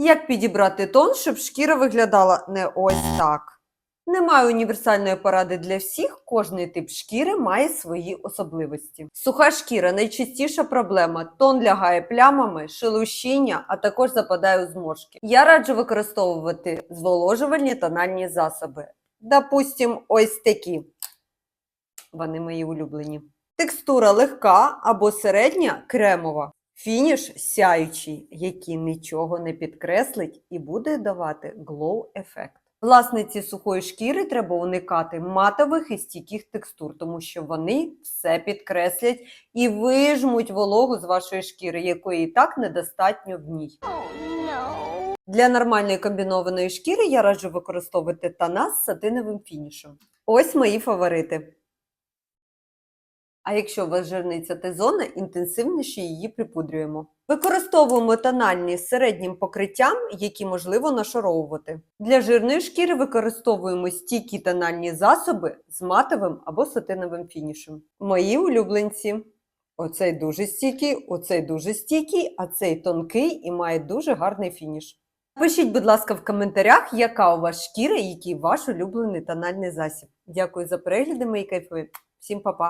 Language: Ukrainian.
Як підібрати тон, щоб шкіра виглядала не ось так? Немає універсальної поради для всіх, кожний тип шкіри має свої особливості. Суха шкіра найчастіша проблема. Тон лягає плямами, шелушіння, а також западає у зморшки. Я раджу використовувати зволожувальні тональні засоби. Допустим, ось такі. Вони мої улюблені. Текстура легка або середня кремова. Фініш сяючий, який нічого не підкреслить і буде давати glow ефект. Власниці сухої шкіри треба уникати матових і стійких текстур, тому що вони все підкреслять і вижмуть вологу з вашої шкіри, якої і так недостатньо в ній. Для нормальної комбінованої шкіри я раджу використовувати тона з сатиновим фінішем. Ось мої фаворити. А якщо у вас жирниця Т-зона, інтенсивніше її припудрюємо. Використовуємо тональні з середнім покриттям, які можливо нашаровувати. Для жирної шкіри використовуємо стійкі тональні засоби з матовим або сатиновим фінішем. Мої улюбленці. Оцей дуже стійкий, оцей дуже стійкий, а цей тонкий і має дуже гарний фініш. Пишіть, будь ласка, в коментарях, яка у вас шкіра і який ваш улюблений тональний засіб. Дякую за перегляди, мої кайфи. Всім па-па!